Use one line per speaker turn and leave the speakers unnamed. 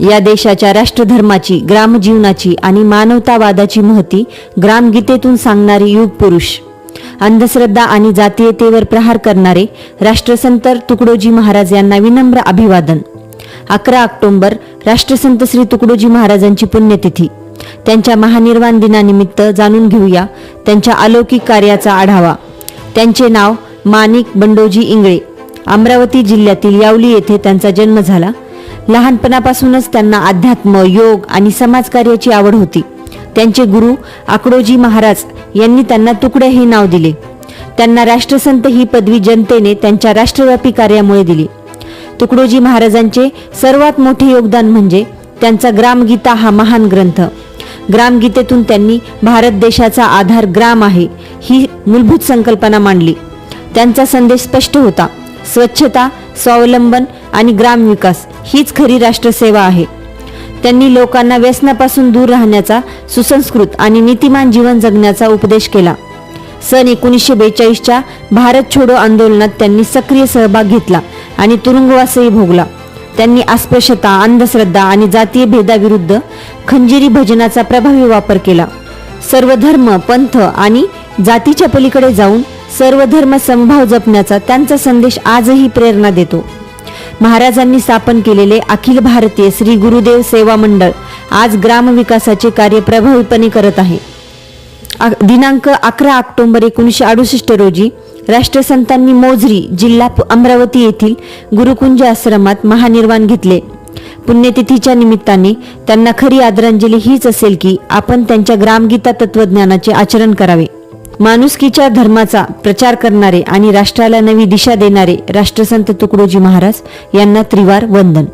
या देशाच्या राष्ट्रधर्माची ग्रामजीवनाची आणि मानवतावादाची महती ग्रामगीतेतून सांगणारे युग पुरुष. अंधश्रद्धा आणि जातीयतेवर प्रहार करणारे राष्ट्रसंत तुकडोजी महाराज यांना विनम्र अभिवादन. अकरा ऑक्टोंबर राष्ट्रसंत श्री तुकडोजी महाराजांची पुण्यतिथी. त्यांच्या महानिर्वाण दिनानिमित्त जाणून घेऊया त्यांच्या अलौकिक कार्याचा आढावा. त्यांचे नाव माणिक बंडोजी इंगळे. अमरावती जिल्ह्यातील यावली येथे त्यांचा जन्म झाला. लहानपणापासूनच त्यांना अध्यात्म योग आणि समाजकार्याची आवड होती. त्यांचे गुरु आकडोजी महाराज यांनी त्यांना तुकडे हे नाव दिले. त्यांना राष्ट्रसंत ही पदवी जनतेने त्यांच्या राष्ट्रव्यापी कार्यामुळे दिली. तुकडोजी महाराजांचे सर्वात मोठे योगदान म्हणजे त्यांचा ग्रामगीता हा महान ग्रंथ. ग्रामगीतेतून त्यांनी भारत देशाचा आधार ग्राम आहे ही मूलभूत संकल्पना मांडली. त्यांचा संदेश स्पष्ट होता. स्वच्छता स्वावलंबन आणि ग्रामविकास हीच खरी राष्ट्रसेवा आहे. त्यांनी लोकांना व्यसनापासून दूर राहण्याचा सुसंस्कृत आणि नीतिमान जीवन जगण्याचा उपदेश केला. सन एकोणीसशे बेचाळीसच्या भारत छोडो आंदोलनात त्यांनी सक्रिय सहभाग घेतला आणि तुरुंगवासही भोगला. त्यांनी अस्पृश्यता अंधश्रद्धा आणि जातीय भेदाविरुद्ध खंजिरी भजनाचा प्रभावी वापर केला. सर्व धर्म पंथ आणि जातीच्या पलीकडे जाऊन सर्व धर्म समभाव जपण्याचा त्यांचा संदेश आजही प्रेरणा देतो. महाराजांनी स्थापन केलेले अखिल भारतीय श्री गुरुदेव सेवा मंडळ आज ग्रामविकासाचे कार्य प्रभावीपणे करत आहे. दिनांक अकरा ऑक्टोबर एकोणीसशे अडुसष्ट रोजी राष्ट्रसंतांनी मोजरी जिल्हा अमरावती येथील गुरुकुंज आश्रमात महानिर्वाण घेतले. पुण्यतिथीच्या निमित्ताने त्यांना खरी आदरांजली हीच असेल की आपण त्यांच्या ग्रामगीता तत्वज्ञानाचे आचरण करावे. माणुसकीच्या धर्माचा प्रचार करणारे आणि राष्ट्राला नवी दिशा देणारे राष्ट्रसंत तुकडोजी महाराज यांना त्रिवार वंदन.